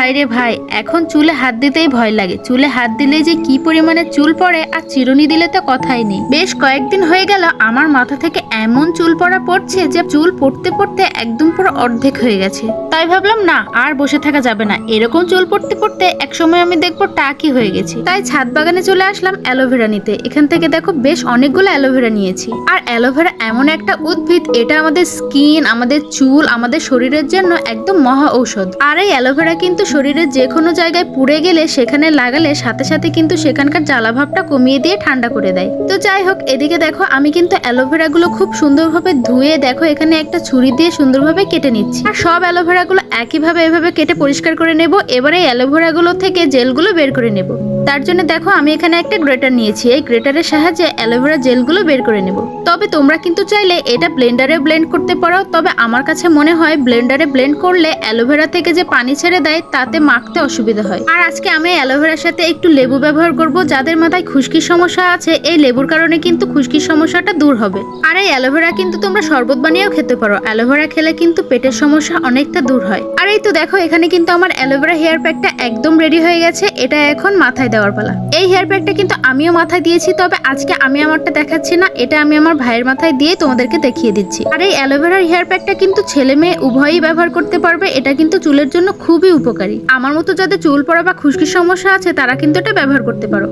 ভাই রে ভাই, এখন চুলে হাত দিতেই ভয় লাগে। চুলে হাত দিলে যে কি পরিমাণে চুল পড়ে আর চিরুনি দিলে তো কথাই নেই। বেশ কয়েকদিন হয়ে গেল, আমার মাথা থেকে এমন চুল পড়া পড়ছে যে চুল পড়তে পড়তে একদম পুরো অর্ধেক হয়ে গেছে। তাই ভাবলাম, না, আর বসে থাকা যাবে না। এরকম চুল পড়তে পড়তে একসময় আমি দেখব টাকি হয়ে গেছি। তাই ছাদ বাগানে চলে আসলাম অ্যালোভেরা নিতে। এখান থেকে দেখো বেশ অনেকগুলো অ্যালোভেরা নিয়েছি। আর অ্যালোভেরা এমন একটা উদ্ভিদ, এটা আমাদের স্কিন, আমাদের চুল, আমাদের শরীরের জন্য একদম মহা ঔষধ। আর এই অ্যালোভেরা কিন্তু শরীরের যে কোনো জায়গায় পুড়ে গেলে সেখানে লাগালে সাথে সাথে কিন্তু সেখানকার জ্বালাভাবটা কমিয়ে দিয়ে ঠান্ডা করে দেয়। তো যাই হোক, এদিকে দেখো, আমি কিন্তু অ্যালোভেরা গুলো খুব সুন্দরভাবে ধুয়ে দেখো, এখানে একটা ছুরি দিয়ে সুন্দরভাবে কেটে নিচ্ছি। আর সব অ্যালোভেরা গুলো একইভাবে এভাবে কেটে পরিষ্কার করে নেব, এবারে এই অ্যালোভেরা গুলো থেকে জেলগুলো বের করে নেব। তার জন্য দেখো, আমি এখানে একটা গ্রেটার নিয়েছি, এই গ্রেটারের সাহায্যে অ্যালোভেরা জেলগুলো বের করে নেব। তবে তোমরা কিন্তু চাইলে এটা ব্লেন্ডারে ব্লেন্ড করতে পারো, তবে আমার কাছে মনে হয় ব্লেন্ডারে ব্লেন্ড করলে অ্যালোভেরা থেকে যে পানি ছেড়ে দেয় তাতে মাখতে অসুবিধা হয়। আর আজকে আমি অ্যালোভেরার সাথে একটু লেবু ব্যবহার করব, যাদের মাথায় খুশকির সমস্যা আছে, এই লেবুর কারণে কিন্তু খুশকির সমস্যাটা দূর হবে। আর এই অ্যালোভেরা কিন্তু তোমরা শরবত বানিয়েও খেতে পারো। অ্যালোভেরা খেলে কিন্তু পেটের সমস্যা অনেকটা দূর হয়। আর এই তো দেখো, এখানে কিন্তু আমার অ্যালোভেরা হেয়ার প্যাকটা একদম রেডি হয়ে গেছে। এটা এখন মাথায় দেওয়ার পালা। এই হেয়ার প্যাকটা কিন্তু আমিও মাথায় দিয়েছি, তবে আজকে আমি আমারটা দেখাচ্ছি না, এটা আমি আমার ভাইয়ের মাথায় দিয়ে তোমাদেরকে দেখিয়ে দিচ্ছি। আর এই অ্যালোভেরার হেয়ার প্যাকটা কিন্তু ছেলে মেয়ে উভয়ই ব্যবহার করতে পারবে, এটা কিন্তু চুলের জন্য খুবই উপকারী। আমার মতো যাদের চুল পড়া বা খুশকির সমস্যা আছে, তারা কিন্তু এটা ব্যবহার করতে পারো।